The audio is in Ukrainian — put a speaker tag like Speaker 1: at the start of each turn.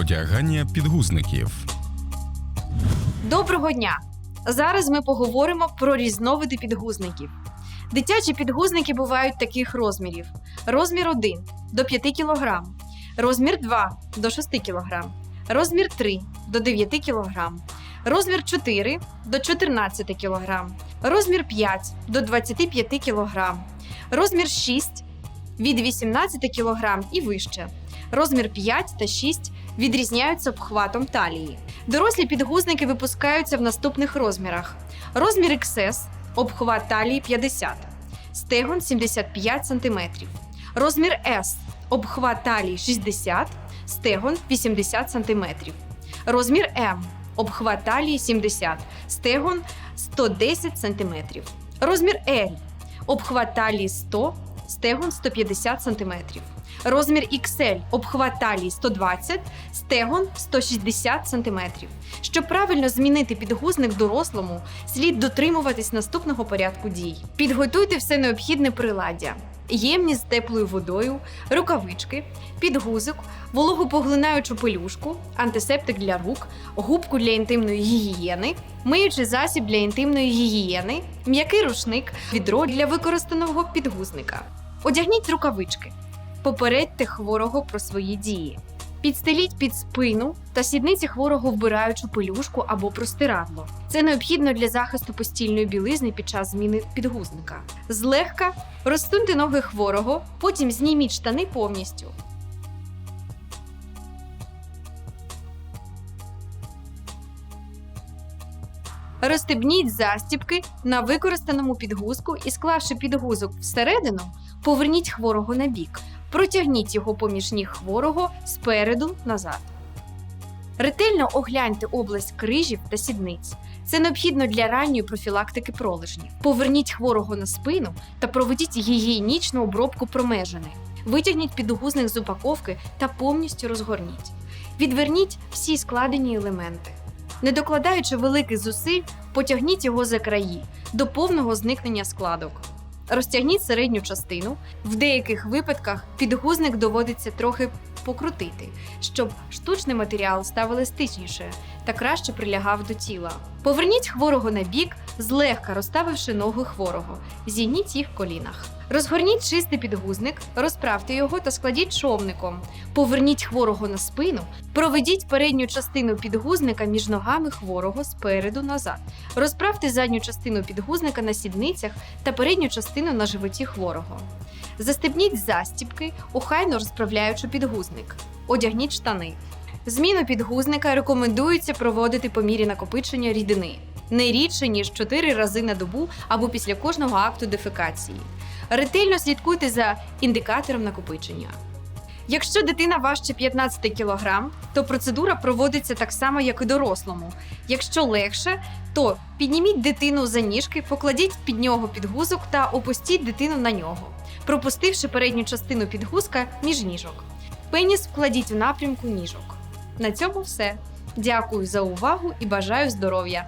Speaker 1: Одягання підгузників.
Speaker 2: Доброго дня! Зараз ми поговоримо про різновиди підгузників. Дитячі підгузники бувають таких розмірів: розмір 1 до 5 кг, розмір 2 до 6 кг, розмір 3 до 9 кг, розмір 4 до 14 кг, розмір 5 до 25 кг, розмір 6 від 18 кг і вище. Розмір 5 та 6 відрізняються обхватом талії. Дорослі підгузники випускаються в наступних розмірах: розмір XS – обхват талії 50, стегон 75 см, розмір S – обхват талії 60, стегон 80 см, розмір М – обхват талії 70, стегон 110 см, розмір L – обхват талії 100, стегон 150 см. Розмір XL обхват талії 120, стегон 160 см. Щоб правильно змінити підгузник дорослому, слід дотримуватись наступного порядку дій. Підготуйте все необхідне приладдя: ємність з теплою водою, рукавички, підгузок, вологопоглинаючу пелюшку, антисептик для рук, губку для інтимної гігієни, миючий засіб для інтимної гігієни, м'який рушник, відро для використаного підгузника. Одягніть рукавички. Попередьте хворого про свої дії. Підстеліть під спину та сідниці хворого вбираючу пелюшку або простирадло. Це необхідно для захисту постільної білизни під час зміни підгузника. Злегка розсуньте ноги хворого, потім зніміть штани повністю. Розстебніть застібки на використаному підгузку і, склавши підгузок всередину, поверніть хворого на бік. Протягніть його поміж ніг хворого спереду назад. Ретельно огляньте область крижів та сідниць. Це необхідно для ранньої профілактики пролежнів. Поверніть хворого на спину та проведіть гігієнічну обробку промежини. Витягніть підгузник з упаковки та повністю розгорніть. Відверніть всі складені елементи. Не докладаючи великих зусиль, потягніть його за краї до повного зникнення складок. Розтягніть середню частину. В деяких випадках підгузник доводиться трохи покрутити, щоб штучний матеріал став еластичніше та краще прилягав до тіла. Поверніть хворого на бік, злегка розставивши ноги хворого. Зігніть їх в колінах. Розгорніть чистий підгузник, розправте його та складіть човником. Поверніть хворого на спину, проведіть передню частину підгузника між ногами хворого спереду назад. Розправте задню частину підгузника на сідницях та передню частину на животі хворого. Застебніть застібки, охайно розправляючи підгузник. Одягніть штани. Зміну підгузника рекомендується проводити по мірі накопичення рідини не рідше ніж 4 рази на добу або після кожного акту дефекації. Ретельно слідкуйте за індикатором накопичення. Якщо дитина важче 15 кг, то процедура проводиться так само, як і дорослому. Якщо легше, то підніміть дитину за ніжки, покладіть під нього підгузок та опустіть дитину на нього, пропустивши передню частину підгузка між ніжок. Пеніс вкладіть у напрямку ніжок. На цьому все. Дякую за увагу і бажаю здоров'я!